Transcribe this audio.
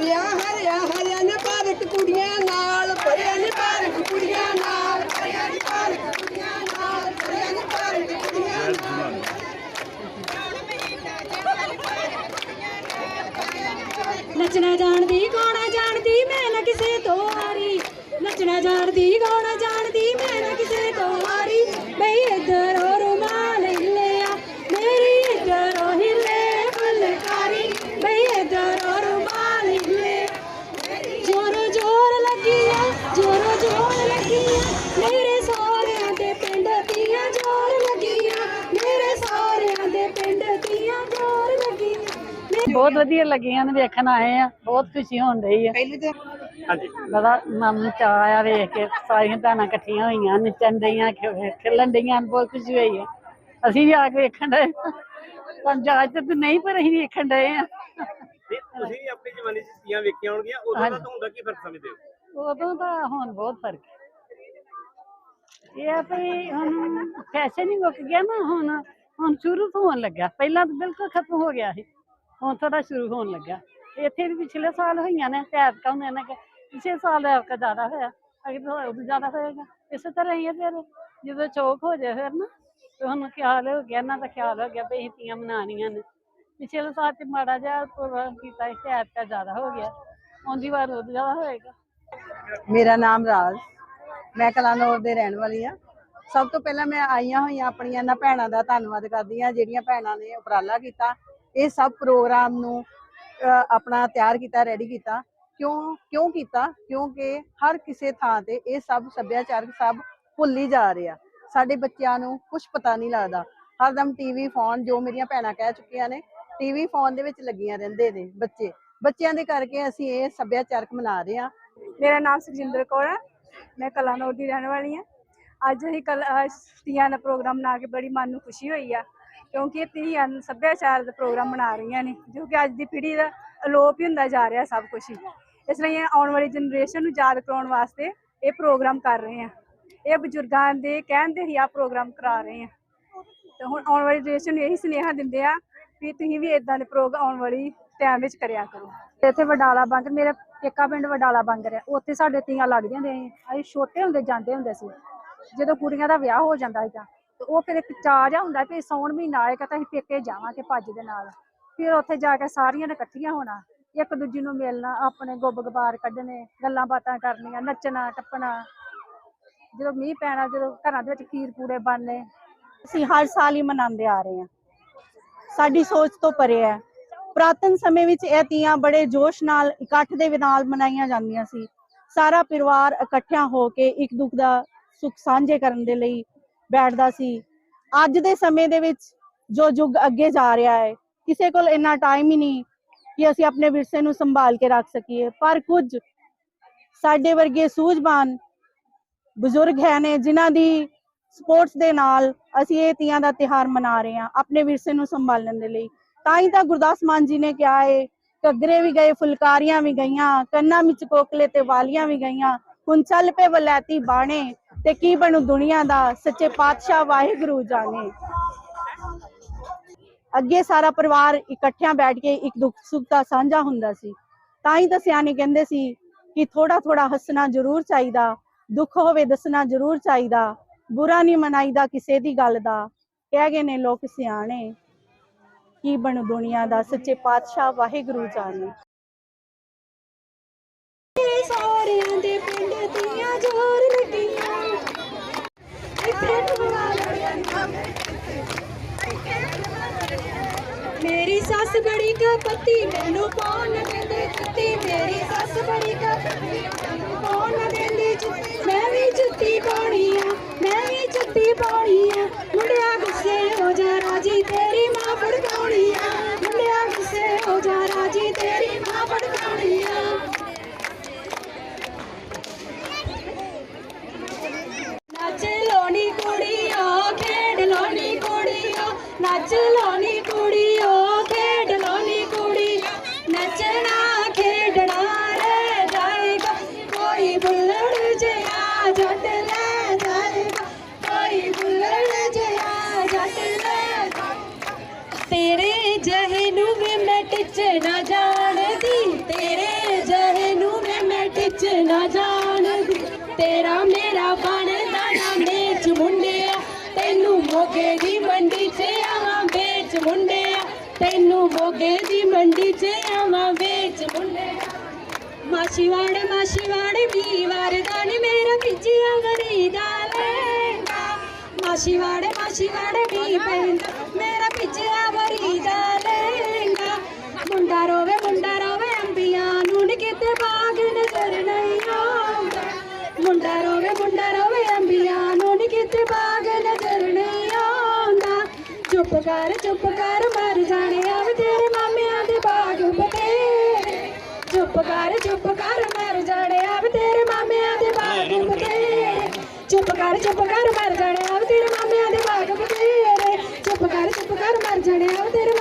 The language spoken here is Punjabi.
ਭਰਿਆ ਹਰਿਆ ਹਰਿਆ ਨੇ ਪਾਰਕ ਕੁੜੀਆਂ ਨਾਲ ਭਰਿਆ ਨੇ ਪਾਰਕ ਕੁੜੀਆਂ ਨਾਲ ਭਰਿਆ ਨੇ ਪਾਰਕ ਕੁੜੀਆਂ ਨਾਲ ਭਰਿਆ ਨੇ ਪਾਰਕ ਕੁੜੀਆਂ ਨਾਲ। ਨੱਚਣਾ ਜਾਣਦੀ ਗਾਣਾ ਜਾਣਦੀ, ਮੈਂ ਨਾ ਕਿਸੇ ਤੋਂ ਹਾਰੀ ਨੱਚਣਾ ਜਾਣਦੀ ਗਾਣਾ ਬਹੁਤ ਵਧੀਆ ਲੱਗੀਆਂ ਨੇ ਵੇਖਣ ਆਏ ਆ ਬਹੁਤ ਖੁਸ਼ੀ ਹੋਣ ਰਹੀ ਆ। ਪਹਿਲੇ ਤੇ ਹਾਂਜੀ। ਬੜਾ ਮਨ ਚ ਆਇਆ ਵੇਖ ਕੇ ਸਾਰੀਆਂ ਭੈਣਾਂ ਇਕੱਠੀਆਂ ਹੋਈਆਂ ਨੱਚਣ ਡਈਆਂ ਖੇ- ਖੇਲਣ ਡਈਆਂ ਬਹੁਤ ਖੁਸ਼ੀ ਹੋਈ ਆ। ਅਸੀਂ ਵੀ ਆ ਕੇ ਵੇਖਣ ਡਏ ਪਰ ਜਾਜ ਤੇ ਨਹੀਂ ਪਰ ਅਸੀਂ ਵੇਖਣ ਡਏ ਆ। ਨਹੀਂ, ਤੁਸੀਂ ਵੀ ਆਪਣੀ ਜਵਾਨੀ 'ਚ ਤੀਆਂ ਵੇਖੀਆਂ ਹੋਣਗੀਆਂ ਉਦੋਂ ਦਾ ਤੁਹਾਨੂੰ ਦਾ ਕੀ ਫ਼ਰਕ ਸਮਝਦੇ ਹੋ? ਉਦੋਂ ਤਾਂ ਹੁਣ ਬਹੁਤ ਫ਼ਰਕ ਹੈ। ਇਹ ਆ ਵੀ ਹੁਣ ਫੈਸ਼ਨ ਹੀ ਮੁੱਕ ਗਿਆ ਨਾ ਹੁਣ ਹੁਣ ਸ਼ੁਰੂ ਤੋਂ ਹੋਣ ਲੱਗਾ ਪਹਿਲਾਂ ਤਾਂ ਬਿਲਕੁਲ ਖਤਮ ਹੋ ਗਿਆ ਸੀ। ਹੁਣ ਥੋੜਾ ਸ਼ੁਰੂ ਹੋਣ ਲੱਗਾ ਇੱਥੇ ਵੀ ਪਿਛਲੇ ਸਾਲ ਹੋਈਆਂ ਨੇ ਪੈਰ ਕਾਉਂਦੇ ਨੇ ਕਿ ਪਿਛਲੇ ਸਾਲ ਐਤਕਾਂ ਜ਼ਿਆਦਾ ਹੋਇਆ ਅਗੇ ਤਾਂ ਉਦੋਂ ਜ਼ਿਆਦਾ ਹੋਏਗਾ। ਇਸੇ ਤਰ੍ਹਾਂ ਹੀ ਹੈ ਫਿਰ, ਜਦੋਂ ਚੌਕ ਹੋ ਜਾਏ ਫਿਰ ਨਾ, ਤੇ ਹੁਣ ਖਿਆਲ ਹੋ ਗਿਆ, ਇਹਨਾਂ ਦਾ ਖਿਆਲ ਹੋ ਗਿਆ ਵੀ ਅਸੀਂ ਤੀਆਂ ਮਨਾਉਣੀਆਂ ਨੇ। ਪਿਛਲੇ ਸਾਲ ਤੇ ਮਾੜਾ ਜਿਹਾ ਪ੍ਰੋਗਰਾਮ ਕੀਤਾ ਸੀ, ਤੇ ਜ਼ਿਆਦਾ ਹੋ ਗਿਆ। ਆਉਂਦੀ ਵਾਰ ਉਦੋਂ ਜ਼ਿਆਦਾ ਹੋਏਗਾ। ਮੇਰਾ ਨਾਮ ਰਾਜ, ਮੈਂ ਕਲਾਨੌਰ ਦੇ ਰਹਿਣ ਵਾਲੀ ਆ ਸਭ ਤੋਂ ਪਹਿਲਾਂ ਮੈਂ ਆਈਆਂ ਹੋਈਆਂ ਆਪਣੀਆਂ ਇਹਨਾਂ ਭੈਣਾਂ ਦਾ ਧੰਨਵਾਦ ਕਰਦੀ ਆ ਜਿਹੜੀਆਂ ਭੈਣਾਂ ਨੇ ਉਪਰਾਲਾ ਕੀਤਾ। ਇਹ ਸਭ ਪ੍ਰੋਗਰਾਮ ਨੂੰ ਆਪਣਾ ਤਿਆਰ ਕੀਤਾ ਰੈਡੀ ਕੀਤਾ। ਕਿਉਂ ਕਿਉਂ ਕੀਤਾ? ਕਿਉਂਕਿ ਹਰ ਕਿਸੇ ਥਾਂ ਤੇ ਇਹ ਸਭ ਸੱਭਿਆਚਾਰਕ ਸਭ ਭੁੱਲੀ ਜਾ ਰਿਹਾ ਸਾਡੇ ਬੱਚਿਆਂ ਨੂੰ ਕੁਝ ਪਤਾ ਨਹੀਂ ਲੱਗਦਾ। ਹਰਦਮ ਟੀਵੀ ਫੋਨ ਜੋ ਮੇਰੀਆਂ ਭੈਣਾਂ ਕਹਿ ਚੁੱਕੀਆਂ ਨੇ ਟੀਵੀ ਫੋਨ ਦੇ ਵਿੱਚ ਲੱਗੀਆਂ ਰਹਿੰਦੇ ਨੇ ਬੱਚੇ। ਬੱਚਿਆਂ ਦੇ ਕਰਕੇ ਅਸੀਂ ਇਹ ਸੱਭਿਆਚਾਰਕ ਮਨਾ ਰਹੇ ਹਾਂ ਮੇਰਾ ਨਾਮ ਸੁਖਜਿੰਦਰ ਕੌਰ ਹੈ ਮੈਂ ਕਲਾਨੌਰ ਦੀ ਰਹਿਣ ਵਾਲੀ ਹਾਂ ਅੱਜ ਅਸੀਂ ਕਲ ਤੀਆਂ ਦਾ ਪ੍ਰੋਗਰਾਮ ਮਨਾ ਕੇ ਬੜੀ ਮਨ ਨੂੰ ਖੁਸ਼ੀ ਹੋਈ ਆ। ਕਿਉਂਕਿ ਇਹ ਧੀਆਂ ਨੂੰ ਸੱਭਿਆਚਾਰ ਦਾ ਪ੍ਰੋਗਰਾਮ ਮਨਾ ਰਹੀਆਂ ਨੇ, ਜੋ ਕਿ ਅੱਜ ਦੀ ਪੀੜ੍ਹੀ ਦਾ ਅਲੋਪ ਹੀ ਹੁੰਦਾ ਜਾ ਰਿਹਾ ਸਭ ਕੁਝ ਹੀ। ਇਸ ਲਈ ਆਉਣ ਵਾਲੀ ਜਨਰੇਸ਼ਨ ਨੂੰ ਯਾਦ ਕਰਾਉਣ ਵਾਸਤੇ ਇਹ ਪ੍ਰੋਗਰਾਮ ਕਰ ਰਹੇ ਹਾਂ ਇਹ ਬਜ਼ੁਰਗਾਂ ਦੇ ਕਹਿਣ ਤੇ ਹੀ ਆ ਪ੍ਰੋਗਰਾਮ ਕਰਾ ਰਹੇ ਹਾਂ ਤੇ ਹੁਣ ਆਉਣ ਵਾਲੀ ਜਨਰੇਸ਼ਨ ਨੂੰ ਇਹੀ ਸੁਨੇਹਾ ਦਿੰਦੇ ਆ ਵੀ ਤੁਸੀਂ ਵੀ ਇਦਾਂ ਦੇ ਪ੍ਰੋਗਰਾਮ ਆਉਣ ਵਾਲੀ ਟਾਈਮ ਵਿੱਚ ਕਰਿਆ ਕਰੋ। ਇੱਥੇ ਵਡਾਲਾ ਬੰਗਰ ਮੇਰਾ ਇੱਕਾ ਪਿੰਡ ਵਡਾਲਾ ਬੰਗਰ ਹੈ ਉੱਥੇ ਸਾਡੇ ਤੀਆਂ ਲੱਗਦੀਆਂ ਨੇ। ਅਸੀਂ ਛੋਟੇ ਹੁੰਦੇ ਜਾਂਦੇ ਹੁੰਦੇ ਸੀ। ਜਦੋਂ ਕੁੜੀਆਂ ਦਾ ਵਿਆਹ ਹੋ ਜਾਂਦਾ ਸੀਗਾ ਤੇ ਉਹ ਫਿਰ ਇੱਕ ਚਾਅ ਜਿਹਾ ਹੁੰਦਾ ਵੀ ਸੌਣ ਮਹੀਨਾ ਆਏਗਾ ਤਾਂ ਅਸੀਂ ਪੇਕੇ ਜਾਵਾਂਗੇ ਭੱਜ ਦੇ ਨਾਲ। ਫਿਰ ਉੱਥੇ ਜਾ ਕੇ ਸਾਰੀਆਂ ਨੇ ਇਕੱਠੀਆਂ ਹੋਣਾ। ਇੱਕ ਦੂਜੀ ਨੂੰ ਮਿਲਣਾ, ਆਪਣੇ ਗੁੱਬ ਗਬਾਰ ਕੱਢਣੇ, ਗੱਲਾਂ ਬਾਤਾਂ ਕਰਨੀਆਂ, ਨੱਚਣਾ, ਟੱਪਣਾ। ਜਦੋਂ ਮੀਂਹ ਪੈਣਾ, ਜਦੋਂ ਘਰਾਂ ਦੇ ਵਿੱਚ ਖੀਰ ਪੂੜੇ ਬਣਨੇ, ਅਸੀਂ ਹਰ ਸਾਲ ਹੀ ਮਨਾਉਂਦੇ ਆ ਰਹੇ ਹਾਂ। ਸਾਡੀ ਸੋਚ ਤੋਂ ਪਰੇ ਹੈ। ਪ੍ਰਾਤਨ ਸਮੇਂ ਵਿੱਚ ਇਹ ਤੀਆਂ ਬੜੇ ਜੋਸ਼ ਨਾਲ ਇਕੱਠ ਦੇ ਨਾਲ ਮਨਾਈਆਂ ਜਾਂਦੀਆਂ ਸੀ। ਸਾਰਾ ਪਰਿਵਾਰ ਇਕੱਠਿਆਂ ਹੋ ਕੇ ਇੱਕ ਦੁੱਖ ਦਾ ਸੁੱਖ ਸਾਂਝੇ ਕਰਨ ਦੇ ਲਈ ਬੈਠਦਾ ਸੀ। ਅੱਜ ਦੇ ਸਮੇਂ ਦੇ ਵਿੱਚ ਜੋ ਯੁੱਗ ਅੱਗੇ ਜਾ ਰਿਹਾ ਹੈ, ਕਿਸੇ ਕੋਲ ਇੰਨਾ ਟਾਈਮ ਹੀ ਨਹੀਂ ਕਿ ਅਸੀਂ ਆਪਣੇ ਵਿਰਸੇ ਨੂੰ ਸੰਭਾਲ ਕੇ ਰੱਖ ਸਕੀਏ। ਪਰ ਕੁਝ ਸਾਡੇ ਵਰਗੇ ਸੂਝਵਾਨ ਬਜ਼ੁਰਗ ਹੈ ਨੇ, ਜਿਨ੍ਹਾਂ ਦੀ ਸਪੋਰਟਸ ਦੇ ਨਾਲ ਅਸੀਂ ਇਹ ਤੀਆਂ ਦਾ ਤਿਹਾਰ ਮਨਾ ਰਹੇ ਹਾਂ, ਆਪਣੇ ਵਿਰਸੇ ਨੂੰ ਸੰਭਾਲਣ ਦੇ ਲਈ। ਤਾਂ ਹੀ ਤਾਂ ਗੁਰਦਾਸ ਮਾਨ ਜੀ ਨੇ ਕਿਹਾ ਹੈ ਘੱਗਰੇ ਵੀ ਗਏ, ਫੁਲਕਾਰੀਆਂ ਵੀ ਗਈਆਂ, ਕੰਨਾਂ ਵਿੱਚ ਕੋਕਲੇ ਤੇ ਵਾਲੀਆਂ ਵੀ ਗਈਆਂ, ਹੁਣ ਚੱਲ ਪਏ ਵਲੈਤੀ ਬਾਣੇ। ਤੇ ਕੀ ਬਣੂ ਦੁਨੀਆ ਦਾ? ਸੱਚੇ ਪਾਤਸ਼ਾਹ ਵਾਹਿਗੁਰੂ ਜਾਣੇ। ਅੱਗੇ ਸਾਰਾ ਪਰਿਵਾਰ ਇਕੱਠਿਆਂ ਬੈਠ ਕੇ ਇੱਕ ਦੁੱਖ ਸੁੱਖ ਦਾ ਸਾਂਝਾ ਹੁੰਦਾ ਸੀ। ਤਾਂ ਹੀ ਤਾਂ ਸਿਆਣੇ ਕਹਿੰਦੇ ਸੀ ਕਿ ਥੋੜਾ ਥੋੜਾ ਹੱਸਣਾ ਜ਼ਰੂਰ ਚਾਹੀਦਾ, ਦੁੱਖ ਹੋਵੇ ਦੱਸਣਾ ਜ਼ਰੂਰ ਚਾਹੀਦਾ, ਬੁਰਾ ਨਹੀਂ ਮਨਾਈਦਾ ਕਿਸੇ ਦੀ ਗੱਲ ਦਾ। ਕਹਿ ਗਏ ਨੇ ਲੋਕ ਸਿਆਣੇ, ਕੀ ਬਣੂ ਦੁਨੀਆ ਦਾ? ਸੱਚੇ ਪਾਤਸ਼ਾਹ ਵਾਹਿਗੁਰੂ ਜਾਣੇ। ਮੇਰੇ ਦੇ ਪਿੰਡ ਦੀਆਂ ਜੋਰ ਲੱਗੀਆਂ ਮੇਰੀ ਸੱਸ ਬੜੀ ਕਪੱਤੀ ਮੈਨੂੰ ਕੌਣ ਨਾ ਜੁੱਤੀ? ਮੇਰੀ ਸੱਸ ਬੜੀ ਕਪੱਤੀ ਮੈਨੂੰ ਪਾਉਣ ਨਾ ਜੁੱਤੀ? ਮੈਂ ਵੀ ਜੁੱਤੀ ਪਾਉਣੀ ਆ, ਮੈਂ ਵੀ ਜੁੱਤੀ ਪਾਉਣੀ ਆ। ਟਿਚ ਨਾ ਜਾਣਦੀ, ਤੇਰੇ ਜਹੇ ਨੂੰ ਮੈਂ ਮੈਂ ਟਿਚ ਨਾ ਜਾਣਦੀ। ਤੇਰਾ ਮੇਰਾ ਬਣਦਾ ਨਾ ਮੇਚ ਮੁੰਡਿਆ, ਤੈਨੂੰ ਮੋਗੇ ਦੀ ਮੰਡੀ 'ਚ ਆਵਾਂ ਵੇਚ ਮੁੰਡਿਆ। ਤੈਨੂੰ ਮੋਗੇ ਦੀ ਮੰਡੀ 'ਚ ਆਵਾ ਵੇਚ ਮੁੰਡਿਆ। ਮਾਸ਼ੀਵਾੜੇ ਵੀ ਦੀ ਵਾਰਦਾਨ ਮੇਰਾ ਪਿੱਛਿਆ ਗਰੀਦਾ ਲੈਂਦਾ। ਮਾਸ਼ੀਵਾੜੇ ਮਾਸ਼ੀਵਾੜੇ ਦੀ ਪੈਂਦਾ, ਮੇਰਾ ਪਿੱਛਿਆ ਗਰੀਦਾ ਲੈਂਦਾ। ਕਰ ਚੁੱਪ ਕਰ ਮਰ ਜਾਣੇ ਆ ਤੇਰੇ ਮਾਮਿਆਂ ਦੇ ਬਾਗ ਬਤੇਰੇ ਚੁੱਪ ਕਰ ਚੁੱਪ ਕਰ ਮਰ ਜਾਣੇ ਵੇ ਤੇਰੇ ਮਾਮਿਆਂ ਦੇ ਬਾਗ ਬਤੇਰੇ ਚੁੱਪ ਕਰ ਚੁੱਪ ਕਰ ਮਰ ਜਾਣੇ ਆ ਤੇਰੇ ਮਾਮਿਆਂ ਦੇ ਬਾਗ ਬਤੇਰੇ ਚੁੱਪ ਕਰ ਚੁੱਪ ਕਰ ਮਰ ਜਾਣੇ ਵੇ ਤੇਰੇ